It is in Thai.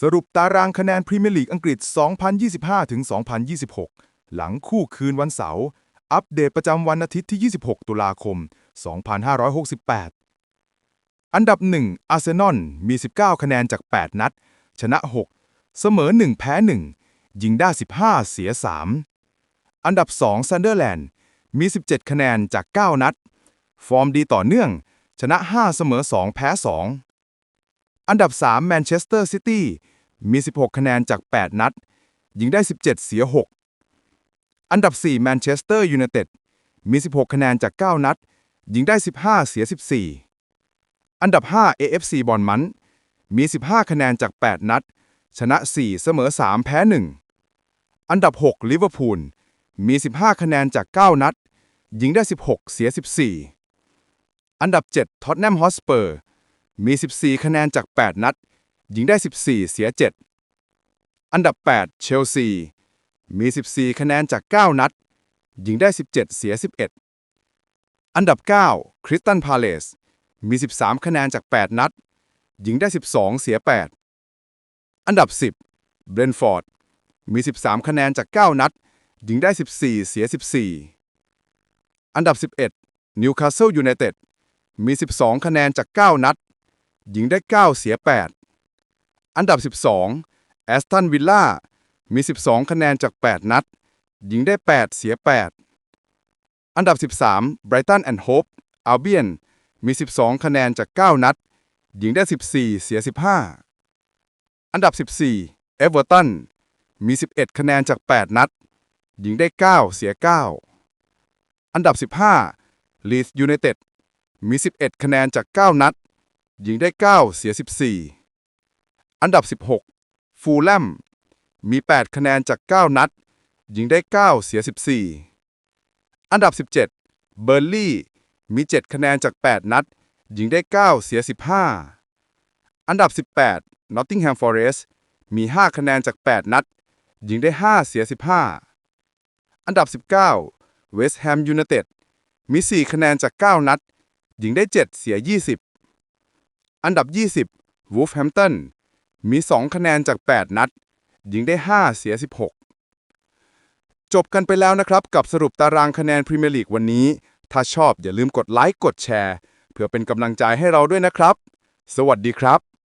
สรุปตารางคะแนนพรีเมียร์ลีกอังกฤษ 2025-2026 หลังคู่คืนวันเสาร์ อัปเดตประจำวันอาทิตย์ที่ 26 ตุลาคม 2568 อันดับ 1 อาร์เซนอล มี 19 คะแนนจาก 8 นัด ชนะ 6 เสมอ 1 แพ้ 1 ยิงได้ 15 เสีย 3 อันดับ 2 ซันเดอร์แลนด์ มี 17 คะแนนจาก 9 นัด ฟอร์มดีต่อเนื่อง ชนะ 5 เสมอ 2 แพ้ 2 อันดับ3แมนเชสเตอร์ซิตี้มี 16 คะแนนจาก 8 นัด ยิงได้ 17 เสีย 6 อันดับ4แมนเชสเตอร์ยูไนเต็ดมี 16 คะแนนจาก 9 นัด ยิงได้ 15 เสีย 14 อันดับ 5 AFC บอลมันมี 15 คะแนนจาก 8 นัด ชนะ 4 เสมอ 3 แพ้ 1 อันดับ 6 ลิเวอร์พูล มี 15 คะแนนจาก 9 นัด ยิงได้ 16 เสีย 14 อันดับ 7ท็อตแนมฮอสเปอร์ มี 14 คะแนนจาก 8 นัด ยิงได้ 14 เสีย 7 อันดับ 8 เชลซี มี 14 คะแนนจาก 9 นัด ยิงได้ 17 เสีย 11 อันดับ 9 คริสตันพาเลส มี 13 คะแนนจาก 8 นัด ยิงได้ 12 เสีย 8 อันดับ 10 เบรนฟอร์ด มี 13 คะแนนจาก 9 นัด ยิงได้ 14 เสีย 14 อันดับ 11 นิวคาสเซิลยูไนเต็ด มี 12 คะแนนจาก 9 นัด ยิงได้ 9 เสีย 8 อันดับ 12 แอสตันวิลล่า มี 12 คะแนนจาก 8 นัด ยิงได้ 8 เสีย 8 อันดับ 13 Brighton and Hope Albion มี 12 คะแนนจาก 9 นัด ยิงได้ 14 เสีย 15 อันดับ 14 Everton มี 11 คะแนนจาก 8 นัด ยิงได้ 9 เสีย 9 อันดับ 15 Leeds United มี 11 คะแนนจาก 9 นัด ยิงได้ 9 เสีย 14 อันดับ 16 ฟูลแลม มี 8 คะแนนจาก 9 นัด ยิงได้ 9 เสีย 14 อันดับ 17 เบอร์ลี่ มี 7 คะแนนจาก 8 นัด ยิงได้ 9 เสีย 15 อันดับ 18 Nottingham Forest มี 5 คะแนนจาก 8 นัด ยิงได้ 5 เสีย 15 อันดับ 19 West Ham United มี 4 คะแนนจาก 9 นัด ยิงได้ 7 เสีย 20 อันดับ 20 Wolverhampton มี 2 คะแนนจาก 8 นัด ยิงได้ 5 เสีย 16 จบกันไปแล้วนะครับ กับสรุปตารางคะแนนพรีเมียร์ลีกวันนี้ ถ้าชอบอย่าลืมกดไลค์ กดแชร์ เพื่อเป็นกำลังใจให้เราด้วยนะครับ สวัสดีครับ